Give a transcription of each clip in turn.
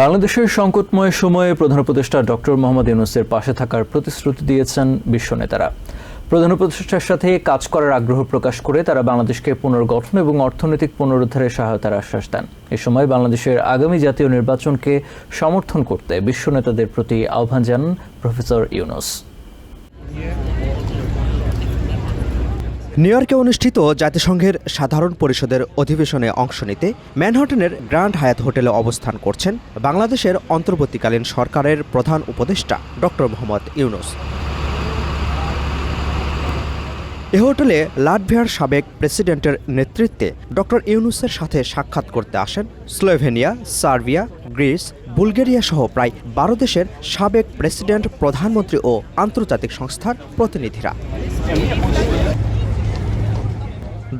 বাংলাদেশের সংকটময় সময়ে প্রধান উপদেষ্টা ডক্টর মোহাম্মদ ইউনুসের পাশে থাকার প্রতিশ্রুতি দিয়েছেন বিশ্ব নেতারা। প্রধান উপদেষ্টার সাথে কাজ করার আগ্রহ প্রকাশ করে তারা বাংলাদেশকে পুনর্গঠন এবং অর্থনৈতিক পুনরুদ্ধারে সহায়তার আশ্বাস দেন। এ সময় বাংলাদেশের আগামী জাতীয় নির্বাচনকে সমর্থন করতে বিশ্ব নেতাদের প্রতি আহ্বান জানান প্রফেসর ইউনুস। নিউ ইয়র্কে অনুষ্ঠিত জাতিসংঘের সাধারণ পরিষদের অধিবেশনে অংশ নিতে ম্যানহাটনের গ্র্যান্ড হায়াত হোটেলে অবস্থান করছেন বাংলাদেশের অন্তর্বর্তীকালীন সরকারের প্রধান উপদেষ্টা ডক্টর মোহাম্মদ ইউনুস। এ হোটেলে লাটভিয়ার সাবেক প্রেসিডেন্টের নেতৃত্বে ডক্টর ইউনুসের সাথে সাক্ষাৎ করতে আসেন স্লোভেনিয়া, সার্বিয়া, গ্রিস, বুলগেরিয়া সহ প্রায় বারো দেশের সাবেক প্রেসিডেন্ট, প্রধানমন্ত্রী ও আন্তর্জাতিক সংস্থার প্রতিনিধিরা।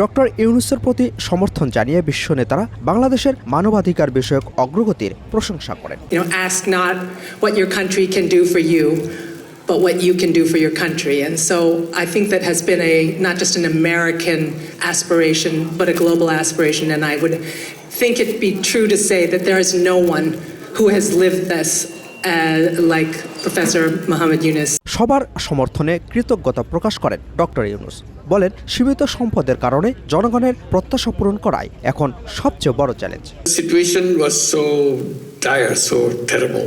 ডক্টর ইউনুসের প্রতি সমর্থন জানিয়ে বিশ্ব নেতারা বাংলাদেশের মানবাধিকার বিষয়ক অগ্রগতির প্রশংসা করেন You not what your country can do for you, but what you can do for your country. And so I think that has been a not just an American aspiration, but a global aspiration. And I would think it be true to say that there is no one who has lived this uh, like Professor Muhammad Yunus. সবার সমর্থনে কৃতজ্ঞতা প্রকাশ করেন doctor Yunus বলেন, সীমিত সম্পদের কারণে জনগণের প্রত্যাশা পূরণ করাই এখন সবচেয়ে বড় challenge. Situation was so dire so terrible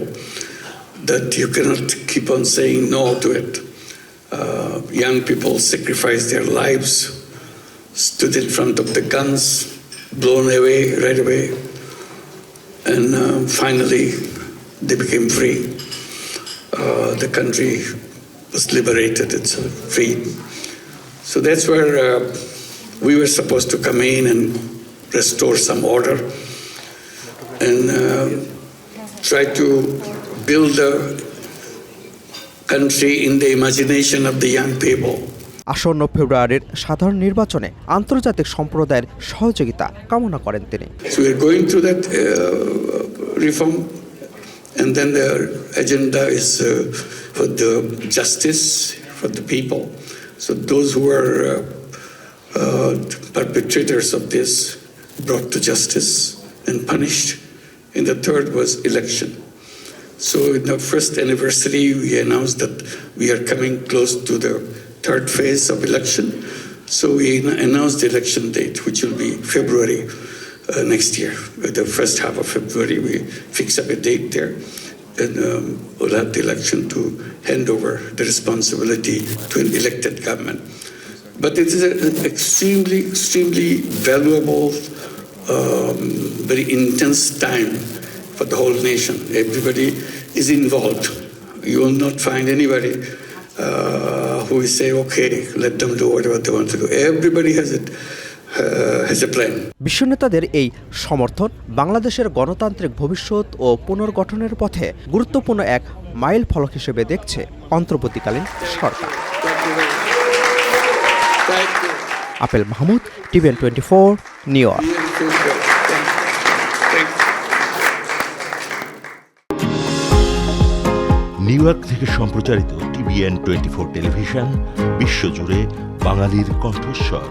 that you can't keep on saying to it young people sacrifice their lives front of the guns blown away right and finally they became free the country was liberated, it's So that's where uh, we were supposed to come in and restore some order and uh, try to build a country in the imagination of the young people. আসন্ন ফেব্রুয়ারির সাধারণ নির্বাচনে আন্তর্জাতিক সম্প্রদায়ের সহযোগিতা কামনা করেন তিনি going through that uh, reform, and then the agenda is uh, for the justice for the people. So those who are uh, uh, perpetrators of this brought to justice and punished. And the third was election. So in the first anniversary, we announced that we are coming close to the third phase of election. So we announced the election date, which will be February uh, next year. The first half of February, we fix up a date there. And um, the election to hand over the responsibility to an elected government. But it is an extremely, extremely valuable, um, very intense time for the whole nation. Everybody is involved. You will not find anybody uh, who will say, okay, let them do whatever they want to do. Everybody has it. Uh. বিশ্ব নেতাদের এই সমর্থন বাংলাদেশের গণতান্ত্রিক ভবিষ্যৎ ও পুনর্গঠনের পথে গুরুত্বপূর্ণ এক মাইল ফলক হিসেবে দেখছে অন্তর্বর্তীকালীন সরকার Apel Mahmud TVN twenty four New York. New York থেকে সম্প্রচারিত টিভিএন টোয়েন্টি ফোর টেলিভিশন বিশ্বজুড়ে বাঙালির কণ্ঠস্বর